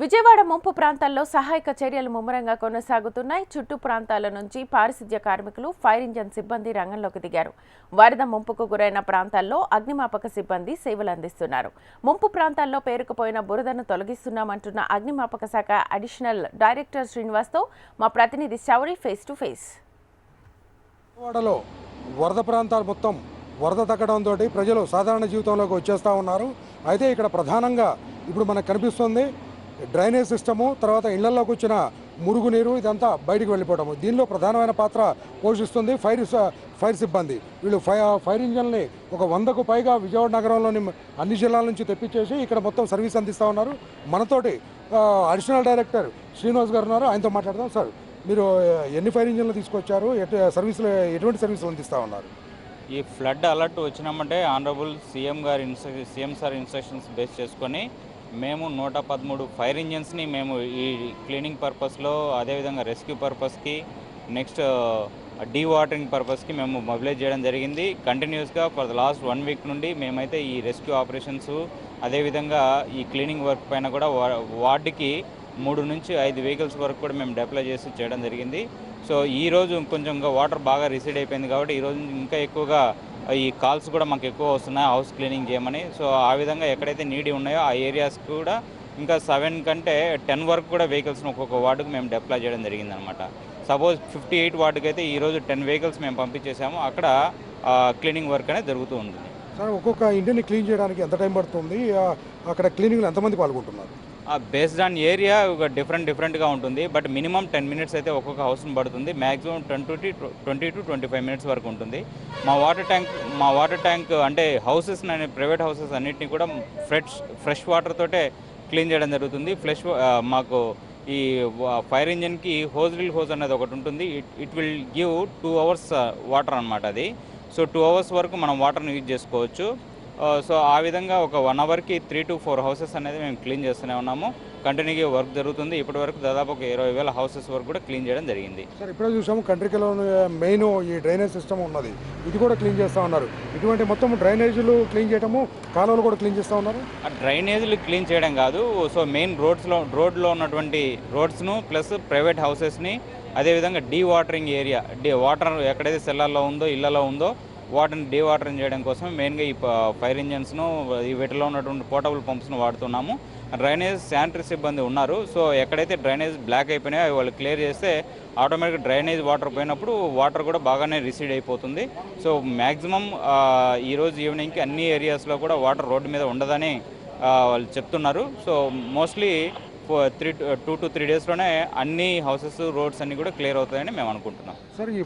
విజయవాడ ముంపు ప్రాంతాల్లో సహాయక చర్యలు ముమ్మరంగా కొనసాగుతున్నాయి. చుట్టూ ప్రాంతాల నుంచి పారిశుధ్య కార్మికులు ఫైర్ ఇంజన్ సిబ్బంది రంగంలోకి దిగారు. వరద ముంపుకు గురైన ప్రాంతాల్లో అగ్నిమాపక సిబ్బంది సేవలు అందిస్తున్నారు. ముంపు ప్రాంతాల్లో పేరుకుపోయిన బురదను తొలగిస్తున్నామంటున్న అగ్నిమాపక శాఖ అడిషనల్ డైరెక్టర్ శ్రీనివాస్తో మా ప్రతినిధి శౌరి ఫేస్ టు ఫేస్. విజయవాడలో వరద ప్రాంతాలు మొత్తం వరద తగ్గడంతో ప్రజలు సాధారణ జీవితంలోకి వచ్చేస్తూ ఉన్నారు. అయితే ఇక్కడ ప్రధానంగా ఇప్పుడు మనకు కనిపిస్తుంది డ్రైనేజ్ సిస్టము తర్వాత ఇళ్ళలోకి వచ్చిన మురుగునీరు ఇదంతా బయటికి వెళ్ళిపోవడము. దీనిలో ప్రధానమైన పాత్ర పోషిస్తుంది ఫైర్ ఫైర్ సిబ్బంది. వీళ్ళు ఫైర్ ఫైర్ ఇంజన్ని ఒక వందకు పైగా విజయవాడ నగరంలోని అన్ని జిల్లాల నుంచి తెప్పించేసి ఇక్కడ మొత్తం సర్వీస్ అందిస్తూ ఉన్నారు. మనతోటి అడిషనల్ డైరెక్టర్ శ్రీనివాస్ గారు ఉన్నారు. ఆయనతో మాట్లాడదాం. సార్ మీరు ఎన్ని ఫైర్ ఇంజన్లు తీసుకొచ్చారు? ఎటు సర్వీసులు ఎటువంటి సర్వీసులు అందిస్తూ ఉన్నారు? ఈ ఫ్లడ్ అలర్ట్ వచ్చినామంటే ఆనరబుల్ సీఎం గారి ఇన్స్ట్ర సీఎం సార్ ఇన్స్ట్రక్షన్స్ బేస్ చేసుకొని మేము నూట పదమూడు ఫైర్ ఇంజిన్స్ని మేము ఈ క్లీనింగ్ పర్పస్లో అదేవిధంగా రెస్క్యూ పర్పస్కి నెక్స్ట్ డీ వాటరింగ్ పర్పస్కి మేము మొబిలైజ్ చేయడం జరిగింది. కంటిన్యూస్గా for the last one week నుండి మేమైతే ఈ రెస్క్యూ ఆపరేషన్స్ అదేవిధంగా ఈ క్లీనింగ్ వర్క్ పైన కూడా వా- వార్డుకి మూడు నుంచి ఐదు వెహికల్స్ వరకు కూడా మేము డెప్లై చేసి చేయడం జరిగింది. సో ఈ రోజు కొంచెం ఇంకా వాటర్ బాగా రిసీడ్ అయిపోయింది కాబట్టి ఈ రోజు ఇంకా ఎక్కువగా ఈ కాల్స్ కూడా మాకు ఎక్కువ వస్తున్నాయి హౌస్ క్లీనింగ్ చేయమని. సో ఆ విధంగా ఎక్కడైతే నీడి ఉన్నాయో ఆ ఏరియాస్ కూడా ఇంకా సెవెన్ కంటే టెన్ వరకు కూడా వెహికల్స్ని ఒక్కొక్క వార్డుకు మేము డిప్లాయ్ చేయడం జరిగింది అనమాట సపోజ్ ఫిఫ్టీ ఎయిట్ వార్డుకి అయితే ఈరోజు టెన్ వెహికల్స్ మేము పంపించేసాము. అక్కడ క్లీనింగ్ వర్క్ అనేది జరుగుతూ ఉంటుంది. సార్ ఒక్కొక్క ఇంటిని క్లీన్ చేయడానికి ఎంత టైం పడుతుంది? అక్కడ క్లీనింగ్లో ఎంతమంది పాల్గొంటున్నారు? బేస్డ్ ఆన్ ఏరియా ఒక డిఫరెంట్ డిఫరెంట్గా ఉంటుంది. బట్ మినిమం టెన్ మినిట్స్ అయితే ఒక్కొక్క హౌస్ని పడుతుంది. Maximum twenty twenty to twenty five minutes వరకు ఉంటుంది. మా వాటర్ ట్యాంక్ మా వాటర్ ట్యాంక్ అంటే హౌసెస్ అనే ప్రైవేట్ హౌసెస్ అన్నింటినీ కూడా ఫ్రెష్ ఫ్రెష్ వాటర్ తోటే క్లీన్ చేయడం జరుగుతుంది. ఫ్రెష్ మాకు ఈ ఫైర్ ఇంజిన్కి హోజ్ రిల్ హోజ్ అనేది ఒకటి ఉంటుంది. It it will give two hours water అనమాట అది. సో టూ అవర్స్ వరకు మనం వాటర్ని యూజ్ చేసుకోవచ్చు. సో ఆ విధంగా ఒక వన్ అవర్కి త్రీ టు ఫోర్ హౌసెస్ అనేది మేము క్లీన్ చేస్తూనే ఉన్నాము. కంటిన్యూగా వర్క్ జరుగుతుంది. ఇప్పటి వరకు దాదాపు ఒక ఇరవై వేల హౌసెస్ వరకు కూడా క్లీన్ చేయడం జరిగింది. సార్ ఇప్పుడే చూసాము కంట్రీలో మెయిన్ ఈ డ్రైనేజ్ సిస్టమ్ ఉన్నది. ఇది కూడా క్లీన్ చేస్తూ ఉన్నారు. ఇటువంటి మొత్తం డ్రైనేజీలు క్లీన్ చేయడము కాలువలు కూడా క్లీన్ చేస్తూ ఉన్నారు? ఆ డ్రైనేజీలు క్లీన్ చేయడం కాదు. సో మెయిన్ రోడ్స్లో రోడ్లో ఉన్నటువంటి రోడ్స్ను ప్లస్ ప్రైవేట్ హౌసెస్ని అదేవిధంగా dewatering area dewater ఎక్కడైతే సెల్లాల్లో ఉందో ఇళ్ళలో ఉందో వాటర్ని డీ వాటరింగ్ చేయడం కోసం మెయిన్గా ఈ ఫైర్ ఇంజన్స్ను ఈ వీటిలో ఉన్నటువంటి పోర్టబుల్ పంప్స్ను వాడుతున్నాము. డ్రైనేజ్ శానిటరీ సిబ్బంది ఉన్నారు. సో ఎక్కడైతే డ్రైనేజ్ బ్లాక్ అయిపోయినాయో అవి వాళ్ళు క్లియర్ చేస్తే ఆటోమేటిక్గా డ్రైనేజ్ వాటర్ పోయినప్పుడు వాటర్ కూడా బాగానే రిసీడ్ అయిపోతుంది. సో మ్యాక్సిమం ఈరోజు ఈవినింగ్కి అన్ని ఏరియాస్లో కూడా వాటర్ రోడ్డు మీద ఉండదని వాళ్ళు చెప్తున్నారు. So mostly three two to three డేస్లోనే అన్ని హౌసెస్ రోడ్స్ అన్ని కూడా క్లియర్ అవుతాయని మేము అనుకుంటున్నాం. సార్ ఈ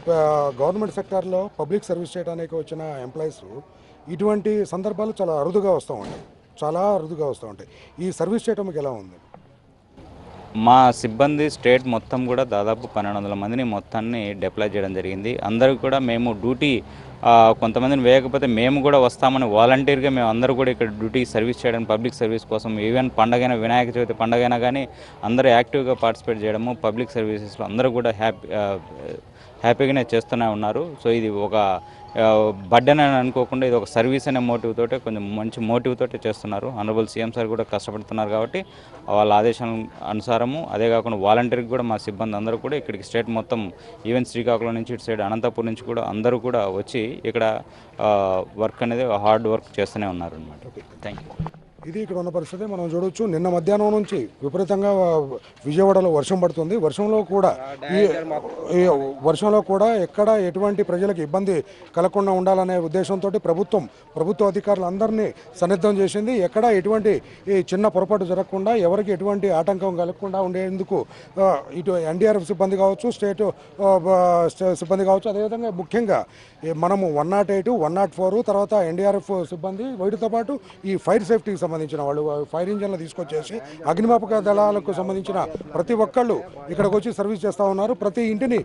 గవర్నమెంట్ సెక్టార్లో పబ్లిక్ సర్వీస్ చేయడానికి వచ్చిన ఎంప్లాయీస్ ఇటువంటి సందర్భాలు చాలా అరుదుగా వస్తూ ఉంటాయి. చాలా అరుదుగా వస్తూ ఉంటాయి. ఈ సర్వీస్ చేయడం మీకు ఎలా ఉంది? మా సిబ్బంది స్టేట్ మొత్తం కూడా దాదాపు పన్నెండు వందల మందిని మొత్తాన్ని డిప్లాయ్ చేయడం జరిగింది. అందరూ కూడా మేము డ్యూటీ కొంతమందిని వేయకపోతే మేము కూడా వస్తామని వాలంటీర్గా మేము అందరూ కూడా ఇక్కడ డ్యూటీ సర్వీస్ చేయడం పబ్లిక్ సర్వీస్ కోసం ఈవెన్ పండగైనా వినాయక చవితి పండగైనా కానీ అందరూ యాక్టివ్గా పార్టిసిపేట్ చేయడము పబ్లిక్ సర్వీసెస్లో అందరూ కూడా హ్యాపీ హ్యాపీగానే చేస్తూనే ఉన్నారు. సో ఇది ఒక బడ్డన్ అని అనుకోకుండా ఇది ఒక సర్వీస్ అనే మోటివ్ తోటే కొంచెం మంచి మోటివ్ తోటే చేస్తున్నారు. ఆనరబుల్ సీఎం సార్ కూడా కష్టపడుతున్నారు కాబట్టి వాళ్ళ ఆదేశాల అనుసారము అదే కాకుండా వాలంటీర్కి కూడా మా సిబ్బంది అందరూ కూడా ఇక్కడికి స్టేట్ మొత్తం ఈవెన్ శ్రీకాకుళం నుంచి ఇటు సైడ్ అనంతపూర్ నుంచి కూడా అందరూ కూడా వచ్చి ఇక్కడ వర్క్ అనేది హార్డ్ వర్క్ చేస్తూనే ఉన్నారు అనమాట థ్యాంక్ యూ ఇది ఇక్కడ ఉన్న పరిస్థితి. మనం చూడొచ్చు నిన్న మధ్యాహ్నం నుంచి విపరీతంగా విజయవాడలో వర్షం పడుతుంది. వర్షంలో కూడా ఈ వర్షంలో కూడా ఎక్కడ ఎటువంటి ప్రజలకు ఇబ్బంది కలగకుండా ఉండాలనే ఉద్దేశంతో ప్రభుత్వం ప్రభుత్వ అధికారులు అందరినీ సన్నిద్ధం చేసింది. ఎక్కడ ఎటువంటి ఈ చిన్న పొరపాటు జరగకుండా ఎవరికి ఎటువంటి ఆటంకం కలగకుండా ఉండేందుకు ఇటు ఎన్డీఆర్ఎఫ్ సిబ్బంది కావచ్చు స్టేట్ సిబ్బంది కావచ్చు. అదేవిధంగా ముఖ్యంగా మనము one nought eight one nought four తర్వాత ఎన్డీఆర్ఎఫ్ సిబ్బంది వీటితో పాటు ఈ ఫైర్ సేఫ్టీకి సంబంధించిన వాళ్ళు ఫైర్ ఇంజన్లు తీసుకొచ్చేసి అగ్నిమాపక దళాలకు సంబంధించిన ప్రతి ఒక్కళ్ళు ఇక్కడికి వచ్చి సర్వీస్ చేస్తూ ఉన్నారు. ప్రతి ఇంటిని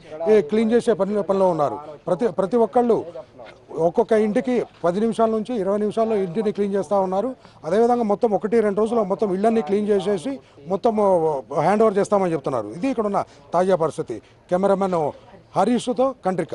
క్లీన్ చేసే పని పనిలో ఉన్నారు. ప్రతి ప్రతి ఒక్కళ్ళు ఒక్కొక్క ఇంటికి పది నిమిషాల నుంచి ఇరవై నిమిషాల్లో ఇంటిని క్లీన్ చేస్తూ ఉన్నారు. అదేవిధంగా మొత్తం ఒకటి రెండు రోజుల్లో మొత్తం ఇళ్ళన్ని క్లీన్ చేసేసి మొత్తం హ్యాండ్ ఓవర్ చేస్తామని చెప్తున్నారు. ఇది ఇక్కడ ఉన్న తాజా పరిస్థితి. కెమెరామెన్ హరీష్తో కంట్రిక.